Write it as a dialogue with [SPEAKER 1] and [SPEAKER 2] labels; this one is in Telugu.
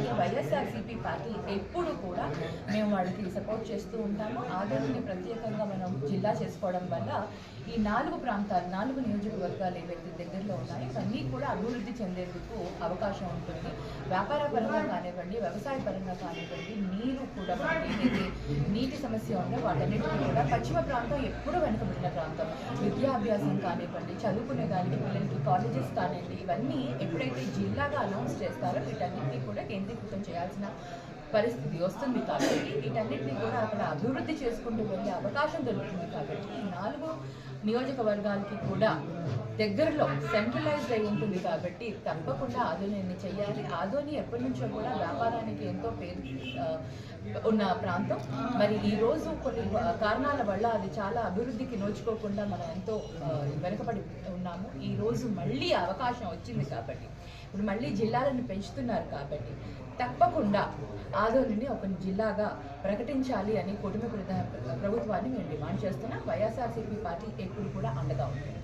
[SPEAKER 1] అలాగే వైఎస్ఆర్సీపీ పార్టీ ఎప్పుడు కూడా మేము వాళ్ళకి సపోర్ట్ చేస్తూ ఉంటాము. ఆదరణని ప్రత్యేకంగా మనం జిల్లా చేసుకోవడం వల్ల ఈ నాలుగు ప్రాంతాలు నాలుగు నియోజకవర్గాలు ఏవైతే దగ్గరలో ఉన్నాయో ఇవన్నీ కూడా అభివృద్ధి చెందేందుకు అవకాశం ఉంటుంది. వ్యాపార పరంగా కానివ్వండి వ్యవసాయ పరంగా కానివ్వండి నీరు కూడా మనకి ఏదైతే నీటి సమస్య ఉందో వాటన్నిటికీ కూడా పశ్చిమ ప్రాంతం ఎప్పుడూ వెనుకబడిన ప్రాంతం. విద్యాభ్యాసం కానివ్వండి చదువుకునే దానికి పిల్లలకి కాలేజెస్ కానివ్వండి ఇవన్నీ ఎప్పుడైతే జిల్లాగా అనౌన్స్ చేస్తారో వీటన్నిటికీ కూడా కేంద్రీకృతం చేయాల్సిన పరిస్థితి వస్తుంది కాబట్టి వీటన్నిటిని కూడా అక్కడ అభివృద్ధి చేసుకుంటూ వెళ్ళే అవకాశం దొరుకుతుంది కాబట్టి. నాలుగు నియోజకవర్గాలకి కూడా దగ్గరలో సెంట్రలైజ్డ్ అయి ఉంటుంది కాబట్టి తప్పకుండా ఆదోనిని చేయాలి. ఆధోని ఎప్పటి నుంచో కూడా వ్యాపారానికి ఎంతో పేరు ఉన్న ప్రాంతం. మరి ఈ రోజు కొన్ని కారణాల వల్ల అది చాలా అభివృద్ధికి నోచుకోకుండా మనం ఎంతో వెనుకబడి ఉన్నాము. ఈ రోజు మళ్ళీ అవకాశం వచ్చింది కాబట్టి ఇప్పుడు మళ్ళీ జిల్లాలను పెంచుతున్నారు కాబట్టి తప్పకుండా ఆదోనిని ఒక జిల్లాగా ప్రకటించాలి అని కుటుంబ ప్రధాన ప్రభుత్వాన్ని మేము డిమాండ్ చేస్తున్నాం. వైఎస్ఆర్సీపీ పార్టీ ఎప్పుడు కూడా అండగా ఉంటుంది.